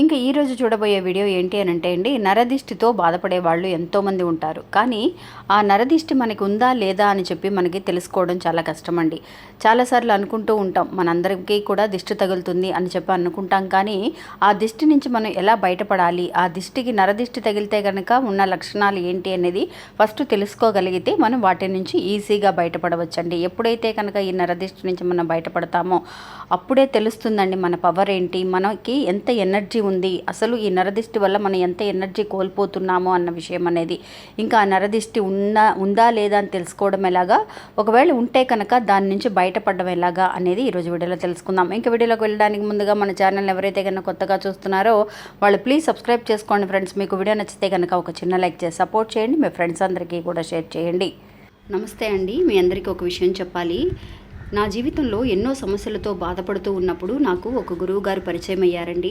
ఇంకా ఈరోజు చూడబోయే వీడియో ఏంటి అని అంటే అండి నరదిష్టితో బాధపడే వాళ్ళు ఎంతోమంది ఉంటారు. కానీ ఆ నరదిష్టి మనకి ఉందా లేదా అని చెప్పి మనకి తెలుసుకోవడం చాలా కష్టం అండి చాలాసార్లు అనుకుంటూ ఉంటాం మనందరికీ కూడా దిష్టి తగులుతుంది అని చెప్పి అనుకుంటాం. కానీ ఆ దిష్టి నుంచి మనం ఎలా బయటపడాలి? ఆ దిష్టికి నరదిష్టి తగిలితే కనుక ఉన్న లక్షణాలు ఏంటి అనేది ఫస్ట్ తెలుసుకోగలిగితే మనం వాటి నుంచి ఈజీగా బయటపడవచ్చండి. ఎప్పుడైతే కనుక ఈ నరదిష్టి నుంచి మనం బయటపడతామో అప్పుడే తెలుస్తుందండి మన పవర్ ఏంటి? మనకి ఎంత ఎనర్జీ ఉంది. అసలు ఈ నరదిష్టి వల్ల మనం ఎంత ఎనర్జీ కోల్పోతున్నామో అన్న విషయం అనేది. ఇంకా ఆ నరదిష్టి ఉన్నా ఉందా లేదా అని తెలుసుకోవడం ఎలాగా? ఒకవేళ ఉంటే కనుక దాని నుంచి బయటపడడం ఎలాగా అనేది ఈరోజు వీడియోలో తెలుసుకుందాం. ఇంకా వీడియోలోకి వెళ్ళడానికి ముందుగా మన ఛానల్ ఎవరైతే కనుక కొత్తగా చూస్తున్నారో వాళ్ళు ప్లీజ్ సబ్స్క్రైబ్ చేసుకోండి ఫ్రెండ్స్. మీకు వీడియో నచ్చితే కనుక ఒక చిన్న లైక్ చేసి సపోర్ట్ చేయండి. మీ ఫ్రెండ్స్ అందరికీ కూడా షేర్ చేయండి. నమస్తే అండి. మీ అందరికీ ఒక విషయం చెప్పాలి. నా జీవితంలో ఎన్నో సమస్యలతో బాధపడుతూ ఉన్నప్పుడు నాకు ఒక గురువు గారు పరిచయం అయ్యారండి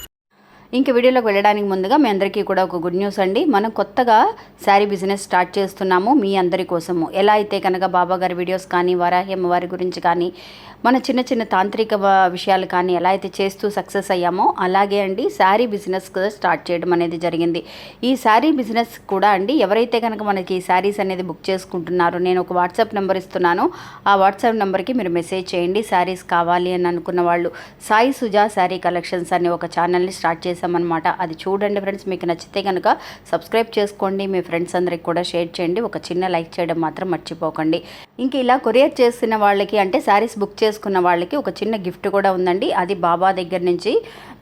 ఇంక వీడియోలోకి వెళ్ళడానికి ముందుగా మీ అందరికీ కూడా ఒక గుడ్ న్యూస్ అండి. మనం కొత్తగా శారీ బిజినెస్ స్టార్ట్ చేస్తున్నాము మీ అందరి కోసము. ఎలా అయితే కనుక బాబా గారి వీడియోస్ కానీ వరాహి వారి గురించి కానీ మన చిన్న చిన్న తాంత్రిక విషయాలు కానీ ఎలా అయితే చేస్తూ సక్సెస్ అయ్యామో అలాగే అండి శారీ బిజినెస్ కూడా స్టార్ట్ చేయడం అనేది జరిగింది. ఈ శారీ బిజినెస్ కూడా అండి ఎవరైతే కనుక మనకి శారీస్ అనేది బుక్ చేసుకుంటున్నారో నేను ఒక వాట్సాప్ నెంబర్ ఇస్తున్నాను. ఆ వాట్సాప్ నెంబర్కి మీరు మెసేజ్ చేయండి. శారీస్ కావాలి అని అనుకున్న వాళ్ళు సాయి సుజా శారీ కలెక్షన్స్ అనే ఒక ఛానల్ని స్టార్ట్ చేసి చేశామన్నమాట అది చూడండి ఫ్రెండ్స్ మీకు నచ్చితే కనుక సబ్స్క్రైబ్ చేసుకోండి. మీ ఫ్రెండ్స్ అందరికి కూడా షేర్ చేయండి. ఒక చిన్న లైక్ చేయడం మాత్రం మర్చిపోకండి. ఇంక ఇలా కొరియర్ చేసిన వాళ్ళకి అంటే శారీస్ బుక్ చేసుకున్న వాళ్ళకి ఒక చిన్న గిఫ్ట్ కూడా ఉందండి. అది బాబా దగ్గర నుంచి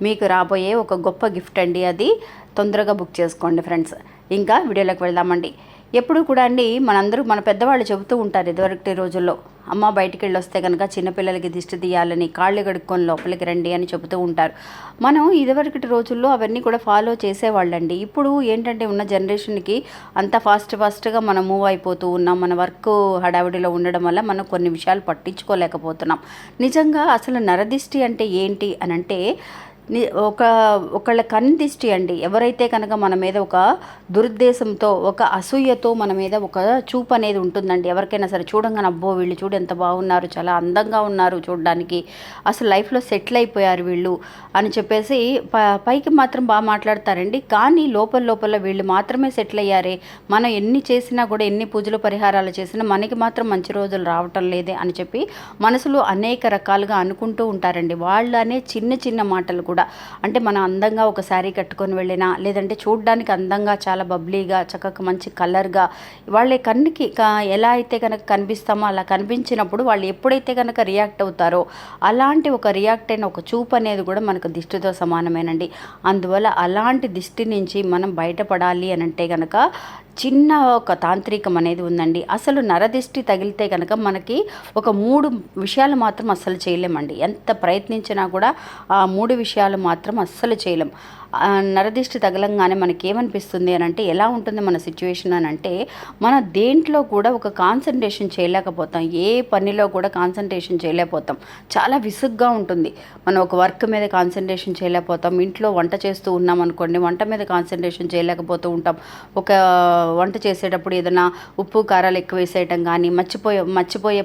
మీకు రాబోయే ఒక గొప్ప గిఫ్ట్ అండి అది. తొందరగా బుక్ చేసుకోండి ఫ్రెండ్స్. ఇంకా వీడియోలోకి వెళ్దామండి. ఎప్పుడు కూడా అండి మనందరూ మన పెద్దవాళ్ళు చెబుతూ ఉంటారు ఇదివరకటి రోజుల్లో అమ్మ బయటికి వెళ్ళి వస్తే కనుక చిన్నపిల్లలకి దిష్టి తీయాలని కాళ్ళు కడుక్కొని లోపలికి రండి అని చెబుతూ ఉంటారు. మనం ఇదివరకటి రోజుల్లో అవన్నీ కూడా ఫాలో చేసేవాళ్ళండి. ఇప్పుడు ఏంటంటే ఉన్న జనరేషన్కి అంత ఫాస్ట్ ఫాస్ట్గా మనం మూవ్ అయిపోతూ ఉన్నాం మన వర్క్ హడావిడిలో ఉండడం వల్ల మనం కొన్ని విషయాలు పట్టించుకోలేకపోతున్నాం. నిజంగా అసలు నరదిష్టి అంటే ఏంటి అని అంటే ఒక ఒకళ్ళ కన్దిష్టి అండి. ఎవరైతే కనుక మన మీద ఒక దురుద్దేశంతో ఒక అసూయతో మన మీద ఒక చూపు అనేది ఉంటుందండి. ఎవరికైనా సరే చూడంగానే అబ్బో వీళ్ళు చూడు ఎంత బాగున్నారు చాలా అందంగా ఉన్నారు చూడడానికి. అసలు లైఫ్లో సెటిల్ అయిపోయారు వీళ్ళు అని చెప్పేసి ప పైకి మాత్రం బాగా మాట్లాడతారండి. కానీ లోపల లోపల వీళ్ళు మాత్రమే సెటిల్ అయ్యారే. మనం ఎన్ని చేసినా కూడా ఎన్ని పూజలు పరిహారాలు చేసినా మనకి మాత్రం మంచి రోజులు రావటం లేదే అని చెప్పి మనసులో అనేక రకాలుగా అనుకుంటూ ఉంటారండి. వాళ్ళు అనే చిన్న చిన్న మాటలు కూడా అంటే మనం అందంగా ఒక శారీ కట్టుకొని వెళ్ళినా లేదంటే చూడడానికి అందంగా చాలా బబ్లీగా చక్కగా మంచి కలర్గా వాళ్ళ కన్నుకి ఎలా అయితే కనుక కనిపిస్తామో అలా కనిపించినప్పుడు వాళ్ళు ఎప్పుడైతే కనుక రియాక్ట్ అవుతారో అలాంటి ఒక రియాక్ట్ అయిన ఒక చూపు అనేది కూడా మనకు దిష్టితో సమానమేనండి. అందువల్ల అలాంటి దిష్టి నుంచి మనం బయటపడాలి అని అంటే కనుక చిన్న ఒక తాంత్రికం అనేది ఉందండి. అసలు నరదిష్టి తగిలితే కనుక మనకి ఒక మూడు విషయాలు మాత్రం అస్సలు చేయలేమండి. ఎంత ప్రయత్నించినా కూడా ఆ మూడు విషయాలు మాత్రం అస్సలు చేయలేం. నరదిష్టి తగలంగానే మనకి ఏమనిపిస్తుంది అని అంటే ఎలా ఉంటుంది మన సిచ్యువేషన్ అని అంటే మన దేంట్లో కూడా ఒక కాన్సన్ట్రేషన్ చేయలేకపోతాం. ఏ పనిలో కూడా కాన్సన్ట్రేషన్ చేయలేకపోతాం. చాలా విసుగ్గా ఉంటుంది. మనం ఒక వర్క్ మీద కాన్సన్ట్రేషన్ చేయలేకపోతాం. ఇంట్లో వంట చేస్తూ ఉన్నాం అనుకోండి వంట మీద కాన్సన్ట్రేషన్ చేయలేకపోతూ ఉంటాం. ఒక వంట చేసేటప్పుడు ఏదైనా ఉప్పు కారాలు ఎక్కువ వేసేయటం కానీ మర్చిపోయే మర్చిపోయే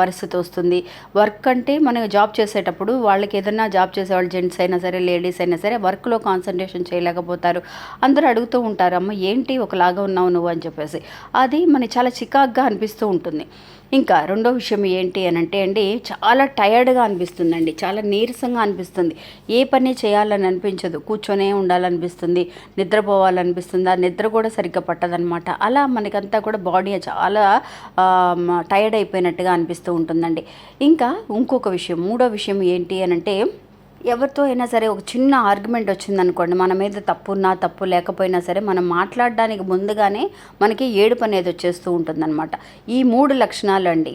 పరిస్థితి వస్తుంది. వర్క్ అంటే మనం జాబ్ చేసేటప్పుడు వాళ్ళకి ఏదైనా జాబ్ చేసేవాళ్ళు జెంట్స్ అయినా సరే లేడీస్ అయినా సరే వర్క్లో కాన్ కాన్సన్ట్రేషన్ చేయలేకపోతారు. అందరూ అడుగుతూ ఉంటారు అమ్మ ఏంటి ఒకలాగా ఉన్నావు నువ్వు? అని చెప్పేసి. అది మనకి చాలా చికాగ్గా అనిపిస్తూ ఉంటుంది. ఇంకా రెండో విషయం ఏంటి అని అంటే అండి చాలా టయర్డ్గా అనిపిస్తుందండి. చాలా నీరసంగా అనిపిస్తుంది. ఏ పని చేయాలని అనిపించదు. కూర్చొనే ఉండాలనిపిస్తుంది. నిద్రపోవాలనిపిస్తుంది? ఆ నిద్ర కూడా సరిగ్గా పట్టదనమాట అలా మనకంతా కూడా బాడీ చాలా టయర్డ్ అయిపోయినట్టుగా అనిపిస్తూ ఉంటుందండి. ఇంకా ఇంకొక విషయం మూడో విషయం ఏంటి అని అంటే ఎవరితో అయినా సరే ఒక చిన్న ఆర్గ్యుమెంట్ వచ్చిందనుకోండి మన మీద తప్పున్నా తప్పు లేకపోయినా సరే మనం మాట్లాడడానికి ముందుగానే మనకి ఏడుపు అనేది వచ్చేస్తూ ఉంటుందన్నమాట. ఈ మూడు లక్షణాలు అండి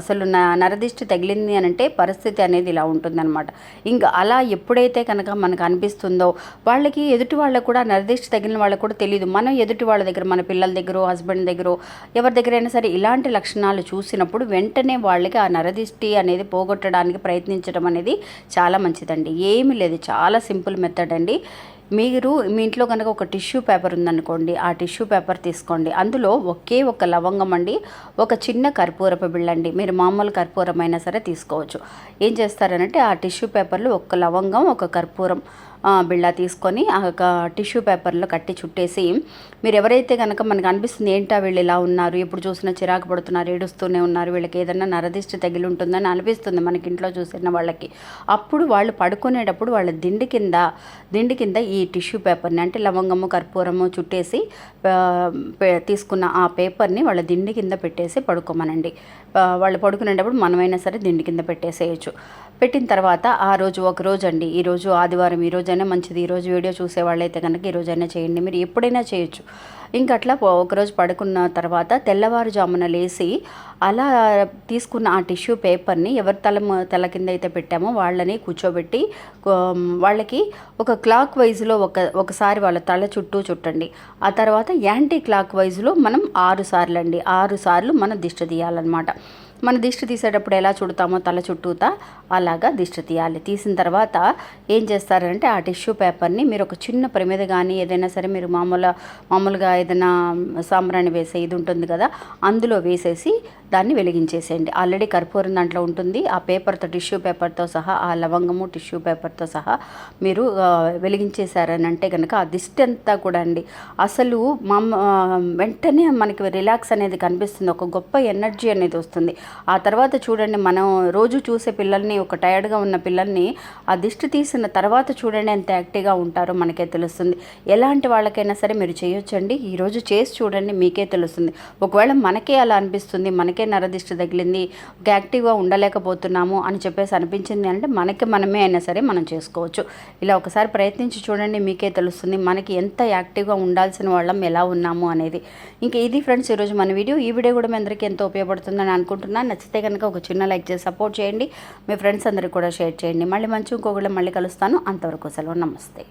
అసలు నరదిష్టి తగిలింది అని అంటే పరిస్థితి అనేది ఇలా ఉంటుందన్నమాట. ఇంకా అలా ఎప్పుడైతే కనుక మనకు అనిపిస్తుందో వాళ్ళకి ఎదుటి వాళ్ళకు కూడా నరదిష్టి తగిలిన వాళ్ళకు కూడా తెలియదు మనం ఎదుటి వాళ్ళ దగ్గర మన పిల్లల దగ్గర హస్బెండ్ దగ్గర ఎవరి దగ్గరైనా సరే ఇలాంటి లక్షణాలు చూసినప్పుడు వెంటనే వాళ్ళకి ఆ నరదిష్టి అనేది పోగొట్టడానికి ప్రయత్నించడం అనేది చాలా మంచిదండి. ఏమీ లేదు. చాలా సింపుల్ మెథడ్ అండి. మీరు మీ ఇంట్లో కనుక ఒక టిష్యూ పేపర్ ఉందనుకోండి ఆ టిష్యూ పేపర్ తీసుకోండి. అందులో ఒకే ఒక లవంగం అండి ఒక చిన్న కర్పూరపు బిళ్ళండి. మీరు మామూలు కర్పూరం అయినా సరే తీసుకోవచ్చు. ఏం చేస్తారనంటే ఆ టిష్యూ పేపర్లో ఒక లవంగం ఒక కర్పూరం బిళ్ళ తీసుకొని ఆ ఒక టిష్యూ పేపర్లో కట్టి చుట్టేసి మీరు ఎవరైతే కనుక మనకు అనిపిస్తుంది ఏంటా వీళ్ళు ఇలా ఉన్నారు ఎప్పుడు చూసినా చిరాకు పడుతున్నారు ఏడుస్తూనే ఉన్నారు వీళ్ళకి ఏదైనా నరదిష్టి తగిలి ఉంటుందని అనిపిస్తుంది మనకి ఇంట్లో చూసిన వాళ్ళకి. అప్పుడు వాళ్ళు పడుకునేటప్పుడు వాళ్ళ దిండి కింద దిండి కింద ఈ టిష్యూ పేపర్ని అంటే లవంగము కర్పూరము చుట్టేసి తీసుకున్న ఆ పేపర్ని వాళ్ళ దిండి కింద పెట్టేసి పడుకోమనండి. వాళ్ళు పడుకునేటప్పుడు మనమైనా సరే దిండి కింద పెట్టేసేయచ్చు. పెట్టిన తర్వాత ఆ రోజు ఒక రోజు అండి ఈ రోజు ఆదివారం ఈ రోజైనా మంచిది ఈరోజు వీడియో చూసే వాళ్ళైతే కనుక ఈరోజైనా చేయండి. మీరు ఎప్పుడైనా చేయొచ్చు. ఇంకా అట్లా ఒకరోజు పడుకున్న తర్వాత తెల్లవారుజామున లేచి అలా తీసుకున్న ఆ టిష్యూ పేపర్ని ఎవరి తల తల కింద అయితే పెట్టామో వాళ్ళని కూర్చోబెట్టి వాళ్ళకి ఒక క్లాక్ వైజ్లో ఒక ఒకసారి వాళ్ళ తల చుట్టూ చుట్టండి. ఆ తర్వాత యాంటీ క్లాక్ వైజ్లో మనం ఆరు సార్లు అండి ఆరు సార్లు మనం దిష్టి తీయాలన్నమాట. మన దిష్టి తీసేటప్పుడు ఎలా చుడతామో తల చుట్టూతా అలాగా దిష్టి తీయాలి. తీసిన తర్వాత ఏం చేస్తారంటే ఆ టిష్యూ పేపర్ని మీరు ఒక చిన్న ప్రమిద కానీ ఏదైనా సరే మీరు మామూలు మామూలుగా ఏదైనా సాంబ్రాణి వేసే ఇది ఉంటుంది కదా అందులో వేసేసి దాన్ని వెలిగించేసేయండి. ఆల్రెడీ కర్పూరం దాంట్లో ఉంటుంది. ఆ పేపర్తో టిష్యూ పేపర్తో సహా ఆ లవంగము టిష్యూ పేపర్తో సహా మీరు వెలిగించేశారని అంటే కనుక ఆ దిష్టి అంతా కూడా అండి. అసలు మా వెంటనే మనకి రిలాక్స్ అనేది కనిపిస్తుంది. ఒక గొప్ప ఎనర్జీ అనేది వస్తుంది. ఆ తర్వాత చూడండి మనం రోజు చూసే పిల్లల్ని ఒక టైర్డ్గా ఉన్న పిల్లల్ని ఆ దిష్టి తీసిన తర్వాత చూడండి ఎంత యాక్టివ్గా ఉంటారో మనకే తెలుస్తుంది. ఎలాంటి వాళ్ళకైనా సరే మీరు చేయొచ్చండి. ఈరోజు చేసి చూడండి మీకే తెలుస్తుంది. ఒకవేళ మనకే అలా అనిపిస్తుంది మనకే నరదిష్టి తగిలింది ఒక యాక్టివ్గా ఉండలేకపోతున్నాము అని చెప్పేసి అనిపించింది అంటే మనకి మనమే అయినా సరే మనం చేసుకోవచ్చు. ఇలా ఒకసారి ప్రయత్నించి చూడండి మీకే తెలుస్తుంది మనకి ఎంత యాక్టివ్గా ఉండాల్సిన వాళ్ళం ఎలా ఉన్నాము అనేది. ఇంకా ఇది ఫ్రెండ్స్ ఈరోజు మన వీడియో. ఈ వీడియో కూడా మీ అందరికీ ఎంతో ఉపయోగపడుతుందని అనుకుంటున్నాను నచ్చితే కనుక ఒక చిన్న లైక్ చేసి సపోర్ట్ చేయండి. మీ ఫ్రెండ్స్ అందరికీ కూడా షేర్ చేయండి. మళ్ళీ మంచి ఇంకొకళ్ళు మళ్ళీ కలుస్తాను. అంతవరకు సెలవు. నమస్తే.